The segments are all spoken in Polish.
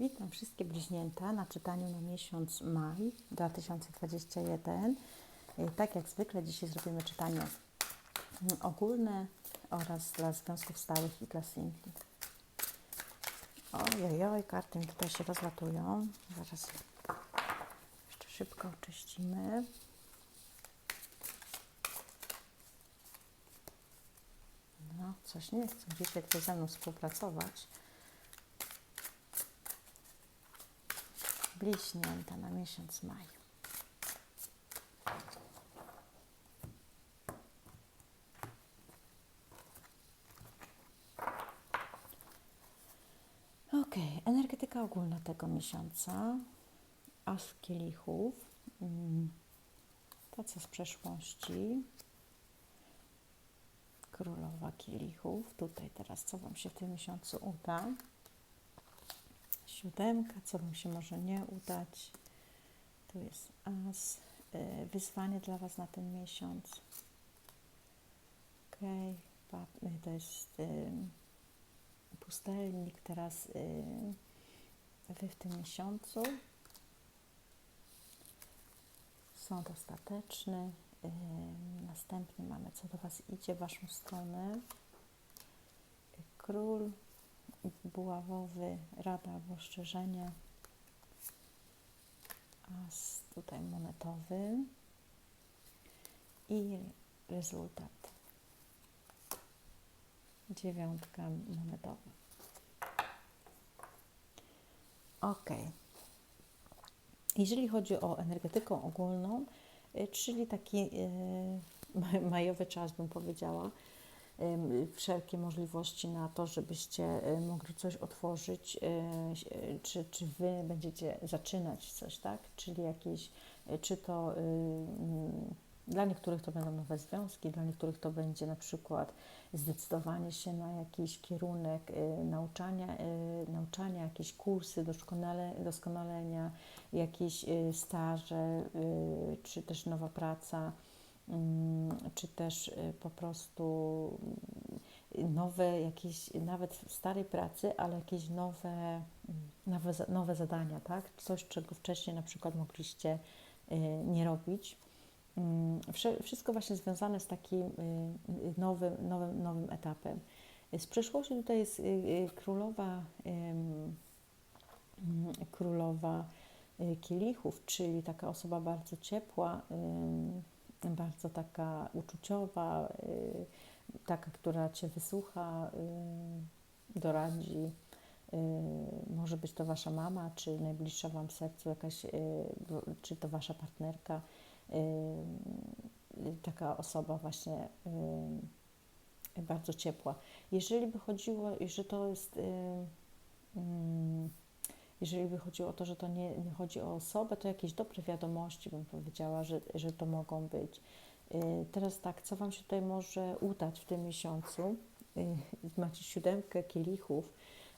Witam wszystkie bliźnięta na czytaniu na miesiąc maj 2021. E, Tak jak zwykle dzisiaj zrobimy czytanie ogólne oraz dla związków stałych i dla singli. Ojojoj, karty mi tutaj się rozlatują. Zaraz je jeszcze szybko oczyścimy. No, coś nie chcą dzisiaj tutaj ze mną współpracować. Bliźnięta na miesiąc maj. Ok, energetyka ogólna tego miesiąca. As kielichów. Mm, To co z przeszłości. Królowa kielichów. Tutaj teraz co Wam się w tym miesiącu uda. Siódemka, co Wam się może nie udać. Tu jest as. Y, Wyzwanie dla Was na ten miesiąc. Ok, to jest y, pustelnik teraz y, Wy w tym miesiącu. Sąd ostateczny. Następnie mamy, co do Was idzie w Waszą stronę. Król buławowy, rada albo ostrzeżenie. As tutaj monetowy. I rezultat. Dziewiątka monetowa. Ok. Jeżeli chodzi o energetykę ogólną, y, czyli taki y, majowy czas, bym powiedziała, wszelkie możliwości na to, żebyście mogli coś otworzyć, y, y, czy, czy Wy będziecie zaczynać coś, tak? Czyli jakieś, y, czy to dla niektórych to będą nowe związki, dla niektórych to będzie na przykład zdecydowanie się na jakiś kierunek nauczania, nauczania, jakieś kursy doskonale, doskonalenia, jakieś staże, czy też nowa praca, czy też y, po prostu y, nowe jakieś, nawet w starej pracy, ale jakieś nowe, mm, nowe, nowe zadania, tak? Coś, czego wcześniej na przykład mogliście y, nie robić. Mm, Wszystko właśnie związane z takim y, nowym, nowym, nowym etapem. Z przeszłości tutaj jest królowa, mm, królowa kielichów, czyli taka osoba bardzo ciepła, bardzo taka uczuciowa, y, taka, która Cię wysłucha, y, doradzi. Y, Może być to Wasza mama, czy najbliższa Wam sercu jakaś, czy to Wasza partnerka taka osoba właśnie bardzo ciepła. Jeżeli by chodziło, że to jest, mm, jeżeli by chodziło o to, że to nie, nie chodzi o osobę, to jakieś dobre wiadomości bym powiedziała, że, że to mogą być. Y, Teraz tak, co Wam się tutaj może udać w tym miesiącu? Y, Macie siódemkę kielichów,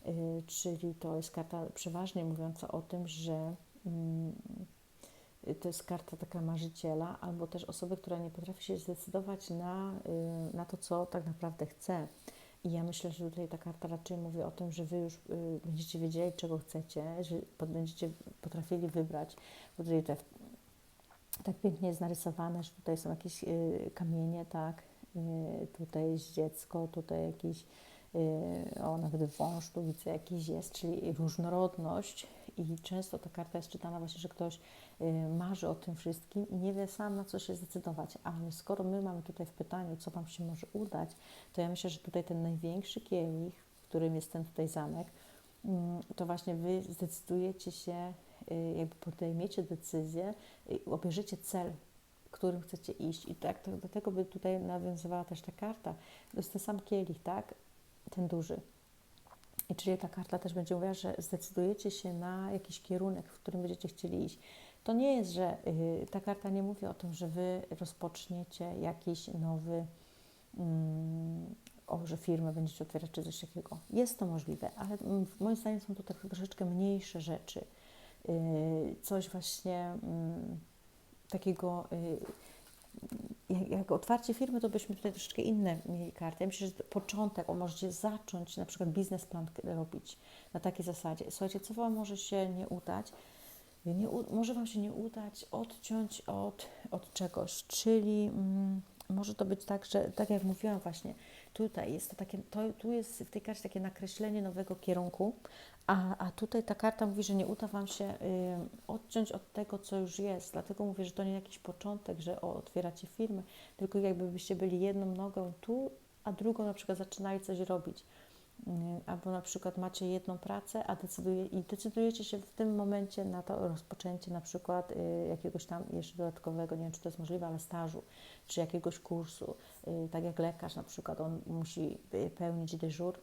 y, czyli to jest karta przeważnie mówiąca o tym, że mm, to jest karta taka marzyciela, albo też osoby, która nie potrafi się zdecydować na, na to, co tak naprawdę chce. I ja myślę, że tutaj ta karta raczej mówi o tym, że Wy już y, będziecie wiedzieli, czego chcecie, że będziecie potrafili wybrać. Bo tutaj te, tak pięknie jest narysowane, że tutaj są jakieś y, kamienie, tak, y, tutaj jest dziecko, tutaj jakiś, o nawet wąż tu widzę jakiś jest, czyli różnorodność i często ta karta jest czytana właśnie, że ktoś y, marzy o tym wszystkim i nie wie sam na co się zdecydować, ale skoro my mamy tutaj w pytaniu, co Wam się może udać, to ja myślę, że tutaj ten największy kielich, w którym jest ten tutaj zamek, mm, to właśnie Wy zdecydujecie się, y, jakby podejmiecie decyzję, obierzecie cel, którym chcecie iść. I tak, to, do tego by tutaj nawiązywała też ta karta. To jest ten sam kielich, tak? Ten duży. I czyli ta karta też będzie mówiła, że zdecydujecie się na jakiś kierunek, w którym będziecie chcieli iść. To nie jest, że y, ta karta nie mówi o tym, że wy rozpoczniecie jakiś nowy, mm, o, że firmę będziecie otwierać czy coś takiego. Jest to możliwe, ale moim zdaniem są to tak troszeczkę mniejsze rzeczy. Y, coś właśnie mm, takiego y, jak, jak otwarcie firmy, to byśmy tutaj troszeczkę inne mieli karty. Ja myślę, że początek, o możecie zacząć na przykład biznesplan robić na takiej zasadzie. Słuchajcie, co Wam może się nie udać? Nie, może Wam się nie udać odciąć od, od czegoś, czyli mm, może to być tak, że tak jak mówiłam właśnie, tutaj jest to takie, to, tu jest w tej karcie takie nakreślenie nowego kierunku, a, a tutaj ta karta mówi, że nie uda Wam się y, odciąć od tego, co już jest. Dlatego mówię, że to nie jakiś początek, że o, otwieracie firmę, tylko jakby byście byli jedną nogą tu, a drugą na przykład zaczynali coś robić. Y, Albo na przykład macie jedną pracę, a decyduje, i decydujecie się w tym momencie na to rozpoczęcie na przykład y, jakiegoś tam jeszcze dodatkowego, nie wiem czy to jest możliwe, ale stażu, czy jakiegoś kursu. Y, Tak jak lekarz na przykład, on musi pełnić dyżur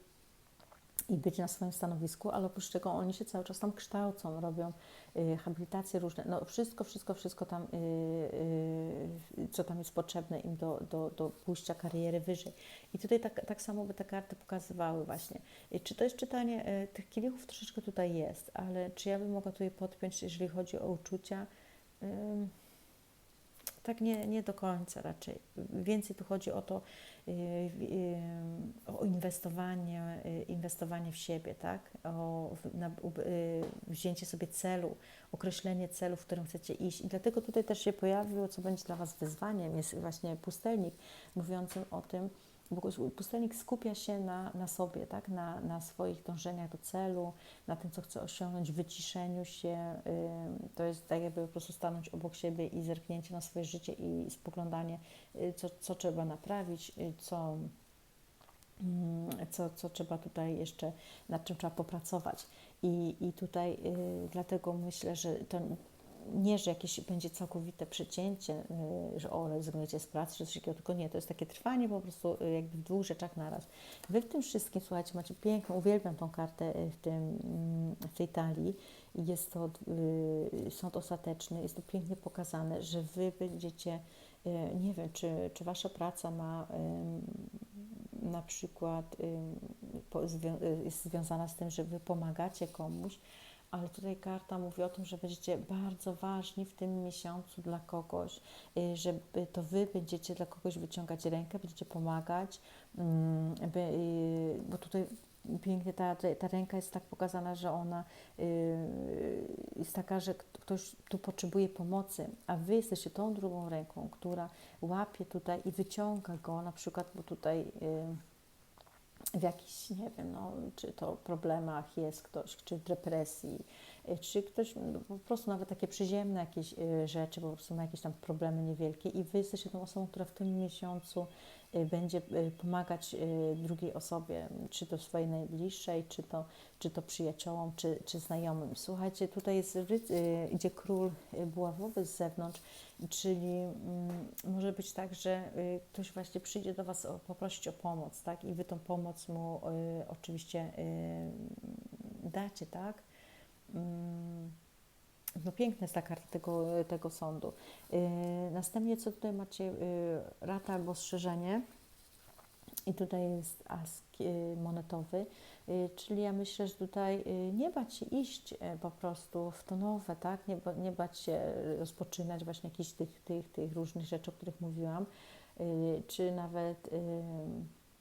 i być na swoim stanowisku, ale oprócz tego oni się cały czas tam kształcą, robią y, habilitacje różne, no wszystko, wszystko, wszystko tam, y, y, co tam jest potrzebne im do, do, do pójścia kariery wyżej. I tutaj tak, tak samo by te karty pokazywały właśnie. Y, Czy to jest czytanie, tych kielichów troszeczkę tutaj jest, ale czy ja bym mogła tutaj podpiąć, jeżeli chodzi o uczucia? Tak nie, nie do końca raczej. Więcej tu chodzi o to, o inwestowanie, y, inwestowanie w siebie, tak? O na, y, wzięcie sobie celu, określenie celu, w którym chcecie iść. I dlatego tutaj też się pojawiło, co będzie dla Was wyzwaniem, jest właśnie pustelnik mówiącym o tym, pustelnik skupia się na, na sobie, tak? na, na swoich dążeniach do celu, na tym, co chce osiągnąć, wyciszeniu się. To jest tak jakby po prostu stanąć obok siebie i zerknięcie na swoje życie i spoglądanie, y, co, co trzeba naprawić, y, co, mm, co, co trzeba tutaj jeszcze, nad czym trzeba popracować. I, i tutaj y, dlatego myślę, że to nie, że jakieś będzie całkowite przecięcie, y, że o, rezygnujecie z pracy, czy coś takiego, tylko nie, to jest takie trwanie po prostu y, jakby w dwóch rzeczach naraz. Wy w tym wszystkim, słuchajcie, macie piękną, uwielbiam tą kartę y, w, tym, mm, w tej talii. Jest to y, sąd ostateczny, jest to pięknie pokazane, że Wy będziecie, y, nie wiem, czy, czy Wasza praca ma ym, na przykład ym, po, zwią- y, jest związana z tym, że Wy pomagacie komuś, ale tutaj karta mówi o tym, że będziecie bardzo ważni w tym miesiącu dla kogoś, y, że to Wy będziecie dla kogoś wyciągać rękę, będziecie pomagać, mm, y, bo tutaj pięknie ta, ta ręka jest tak pokazana, że ona y, jest taka, że ktoś tu potrzebuje pomocy, a Wy jesteście tą drugą ręką, która łapie tutaj i wyciąga go, na przykład, bo tutaj w jakichś, nie wiem, no, czy to problemach jest ktoś, czy w depresji, y, czy ktoś, no, po prostu nawet takie przyziemne jakieś y, rzeczy, po prostu ma jakieś tam problemy niewielkie i Wy jesteście tą osobą, która w tym miesiącu będzie y, pomagać y, drugiej osobie, czy to swojej najbliższej, czy to, czy to przyjaciołom, czy, czy znajomym. Słuchajcie, tutaj jest, y, idzie król y, buławowy z zewnątrz, czyli mm, może być tak, że y, ktoś właśnie przyjdzie do Was poprosić o pomoc, tak? I Wy tą pomoc mu y, oczywiście y, dacie, tak? No piękna jest ta karta tego, tego sądu. Y, Następnie co tutaj macie? y, Rata albo ostrzeżenie. I tutaj jest as y, monetowy, czyli ja myślę, że tutaj nie bać się iść y, po prostu w to nowe, tak? Nie, nie bać się y, rozpoczynać właśnie jakichś tych, tych, tych różnych rzeczy, o których mówiłam, czy nawet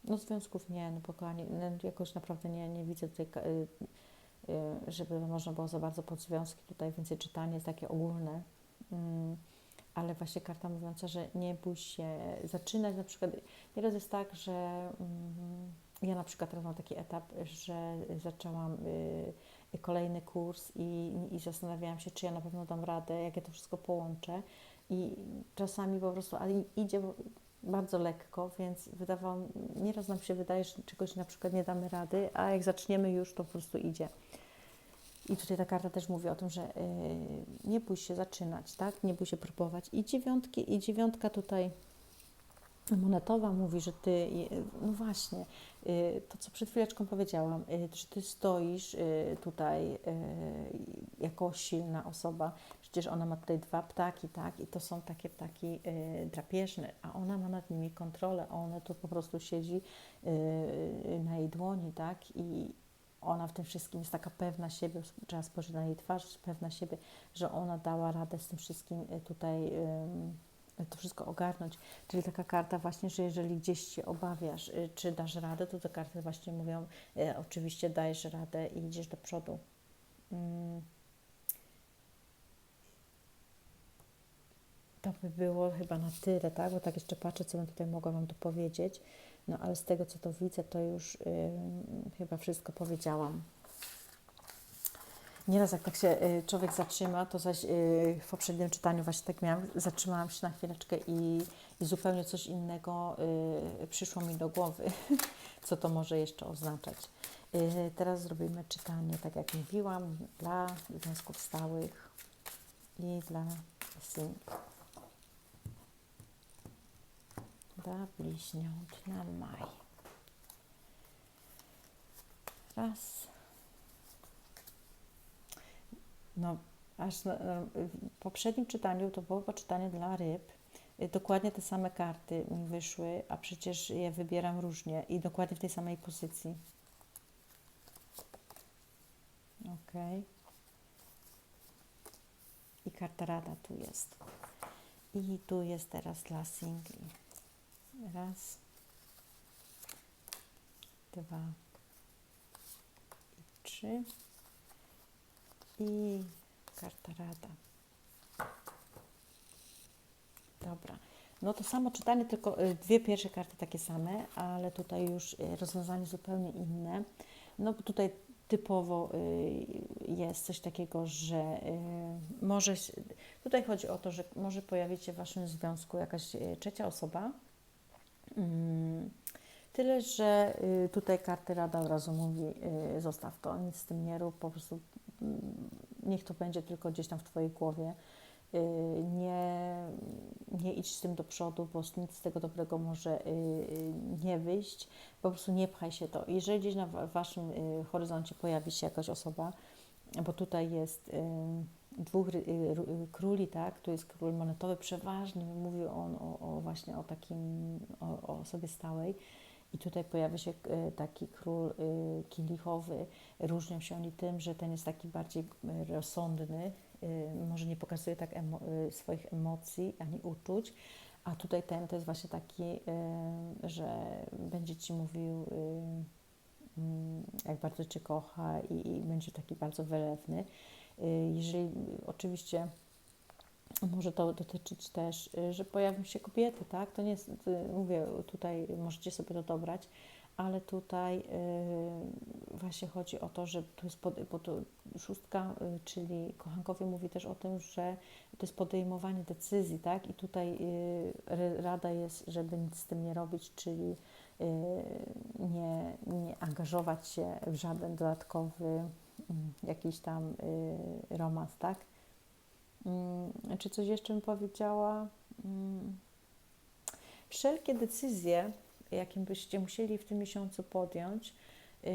no związków nie, no bo no, jakoś naprawdę nie, nie widzę tutaj, żeby można było za bardzo pod związki, tutaj więcej czytanie jest takie ogólne. Mm, ale właśnie karta mówiąca, że nie bój się zaczynać. Na przykład nieraz jest tak, że mm, ja na przykład teraz mam taki etap, że zaczęłam y, kolejny kurs i, i zastanawiałam się, czy ja na pewno dam radę, jak ja to wszystko połączę. I czasami po prostu, ale idzie bardzo lekko, więc wydawało, nieraz nam się wydaje, że czegoś na przykład nie damy rady, a jak zaczniemy już, to po prostu idzie. I tutaj ta karta też mówi o tym, że y, nie bój się zaczynać, tak? Nie bój się próbować. I dziewiątki, i dziewiątka tutaj monetowa mówi, że ty, no właśnie, y, to co przed chwileczką powiedziałam, y, że ty stoisz y, tutaj jako silna osoba. Przecież ona ma tutaj dwa ptaki, tak? I to są takie ptaki y, drapieżne, a ona ma nad nimi kontrolę. Ona tu po prostu siedzi y, na jej dłoni, tak? I, ona w tym wszystkim jest taka pewna siebie, trzeba spojrzeć na jej twarz, pewna siebie, że ona dała radę z tym wszystkim y, tutaj ym, to wszystko ogarnąć. Czyli taka karta właśnie, że jeżeli gdzieś się obawiasz, y, czy dasz radę, to te karty właśnie mówią, y, oczywiście dajesz radę i idziesz do przodu. Mm. To by było chyba na tyle, tak? Bo tak jeszcze patrzę, co bym tutaj mogła Wam tu powiedzieć. No ale z tego, co to widzę, to już chyba wszystko powiedziałam. Nieraz jak tak się y, człowiek zatrzyma, to zaś y, w poprzednim czytaniu właśnie tak miałam, zatrzymałam się na chwileczkę i, i zupełnie coś innego y, przyszło mi do głowy, co to może jeszcze oznaczać. Teraz zrobimy czytanie, tak jak mówiłam, dla związków stałych i dla sing. Dla bliźniąt na maj. Raz. No, aż na, w poprzednim czytaniu to było czytanie dla ryb. Y, dokładnie te same karty mi wyszły, a przecież je wybieram różnie i dokładnie w tej samej pozycji. Ok. I karta rada tu jest. I tu jest teraz dla singli. Raz, dwa trzy i karta rada. Dobra. No to samo czytanie, tylko y, dwie pierwsze karty takie same, ale tutaj już y, rozwiązanie zupełnie inne. No tutaj typowo y, jest coś takiego, że może, tutaj chodzi o to, że może pojawić się w Waszym związku jakaś trzecia osoba, Tyle, że tutaj karty rada od razu mówi, zostaw to, nic z tym nie rób, po prostu niech to będzie tylko gdzieś tam w Twojej głowie. Y, nie, nie idź z tym do przodu, bo nic z tego dobrego może y, y, nie wyjść. Po prostu nie pchaj się to. Jeżeli gdzieś na Waszym horyzoncie pojawi się jakaś osoba, bo tutaj jest dwóch króli, tak? Tu jest król monetowy, przeważnie mówił on o, o właśnie o takim, o, o osobie stałej i tutaj pojawia się e, taki król e, kielichowy. Różnią się oni tym, że ten jest taki bardziej e, rozsądny, może nie pokazuje tak emo swoich emocji ani uczuć, a tutaj ten to jest właśnie taki, że będzie Ci mówił, mm, jak bardzo Cię kocha i będzie taki bardzo wylewny. Jeżeli oczywiście może to dotyczyć też, y, że pojawią się kobiety, tak? To nie jest, y, mówię, tutaj możecie sobie to dobrać, ale tutaj właśnie chodzi o to, że tu jest, pod, bo to szóstka, czyli kochankowie mówi też o tym, że to jest podejmowanie decyzji, tak? I tutaj rada jest, żeby nic z tym nie robić, czyli y, nie, nie angażować się w żaden dodatkowy jakiś tam y, romans, tak? Mm, czy coś jeszcze bym powiedziała? Mm. Wszelkie decyzje, jakie byście musieli w tym miesiącu podjąć, yy,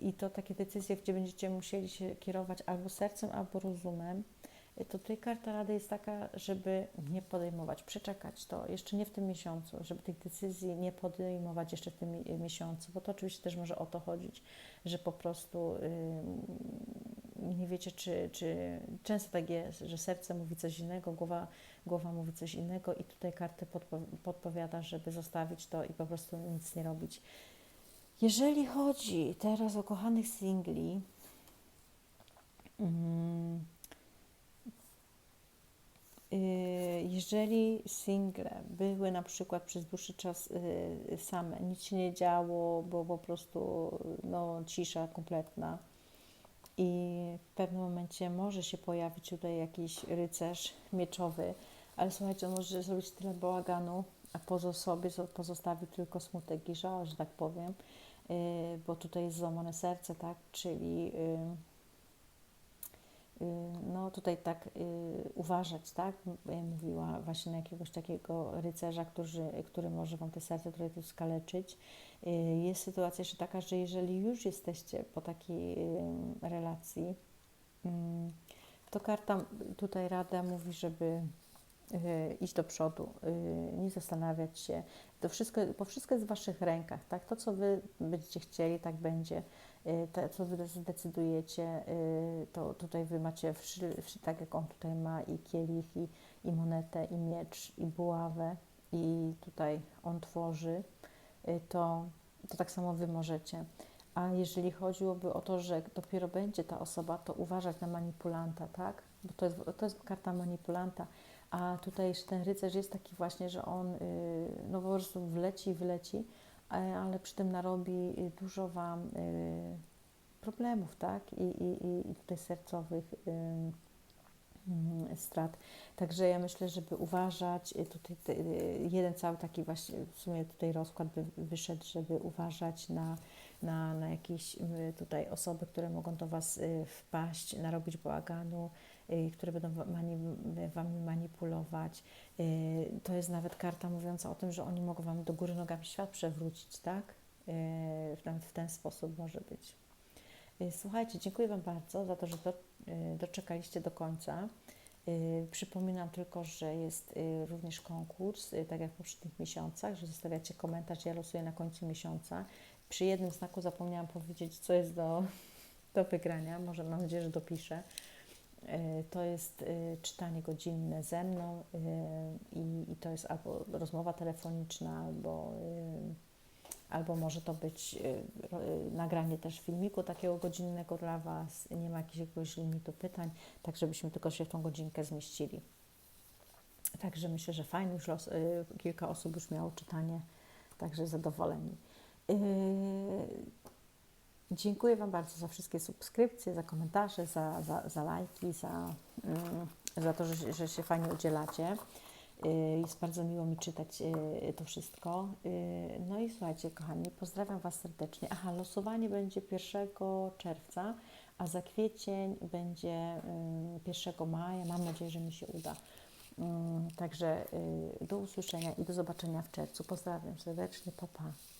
i to takie decyzje, gdzie będziecie musieli się kierować albo sercem, albo rozumem, to tutaj karta rady jest taka, żeby nie podejmować, przeczekać to jeszcze nie w tym miesiącu, żeby tych decyzji nie podejmować jeszcze w tym miesiącu, bo to oczywiście też może o to chodzić, że po prostu yy, nie wiecie, czy, czy często tak jest, że serce mówi coś innego, głowa, głowa mówi coś innego i tutaj karty podpo, podpowiada, żeby zostawić to i po prostu nic nie robić. Jeżeli chodzi teraz o kochanych singli, mm, y, jeżeli single były na przykład przez dłuższy czas y, same, nic się nie działo, było po prostu no, cisza kompletna, i w pewnym momencie może się pojawić tutaj jakiś rycerz mieczowy, ale słuchajcie, on może zrobić tyle bałaganu, a poza sobie pozostawi tylko smutek i żal, że tak powiem, y, bo tutaj jest złamane serce, tak, czyli y, y, no tutaj tak uważać, tak, mówiła właśnie na jakiegoś takiego rycerza, który, który może Wam te serce tutaj tu skaleczyć Y, jest sytuacja jeszcze taka, że jeżeli już jesteście po takiej relacji, to karta tutaj rada mówi, żeby y, iść do przodu, y, nie zastanawiać się. To wszystko, bo wszystko jest w Waszych rękach, tak? To, co Wy będziecie chcieli, tak będzie. To, co Wy zdecydujecie, to tutaj Wy macie, tak jak on tutaj ma i kielich, i, i monetę, i miecz, i buławę, i tutaj on tworzy, y, to, to tak samo Wy możecie. A jeżeli chodziłoby o to, że dopiero będzie ta osoba, to uważać na manipulanta, tak? Bo to jest, to jest karta manipulanta. A tutaj ten rycerz jest taki właśnie, że on y, no po prostu wleci, wyleci, a- ale przy tym narobi y, dużo Wam y, problemów, tak? I, i, i- tutaj sercowych strat. Także ja myślę, żeby uważać, y, tutaj jeden cały taki właśnie w sumie tutaj rozkład by wyszedł, żeby uważać na, na, na jakieś tutaj osoby, które mogą do Was wpaść, narobić bałaganu, które będą mani, Wami manipulować. Y, To jest nawet karta mówiąca o tym, że oni mogą Wam do góry nogami świat przewrócić, tak? Y, Nawet w ten sposób może być. Y, Słuchajcie, dziękuję Wam bardzo za to, że do, y, doczekaliście do końca. Y, Przypominam tylko, że jest y, również konkurs, y, tak jak w poprzednich miesiącach, że zostawiacie komentarz, ja losuję na końcu miesiąca. Przy jednym znaku zapomniałam powiedzieć, co jest do, do wygrania. Może mam nadzieję, że dopiszę. Y, To jest y, czytanie godzinne ze mną y, i, i to jest albo rozmowa telefoniczna, albo, albo może to być nagranie też filmiku takiego godzinnego dla Was. Nie ma jakiegoś limitu pytań, tak żebyśmy tylko się w tą godzinkę zmieścili. Także myślę, że fajnie, już los, kilka osób już miało czytanie, także zadowoleni. Dziękuję Wam bardzo za wszystkie subskrypcje, za komentarze, za, za, za lajki, za, mm, za to, że, że się fajnie udzielacie. Y, Jest bardzo miło mi czytać y, to wszystko. Y, No i słuchajcie, kochani, pozdrawiam Was serdecznie. Aha, losowanie będzie 1 czerwca, a za kwiecień będzie y, 1 maja. Mam nadzieję, że mi się uda. Mm, Także do usłyszenia i do zobaczenia w czerwcu. Pozdrawiam serdecznie, papa. Pa.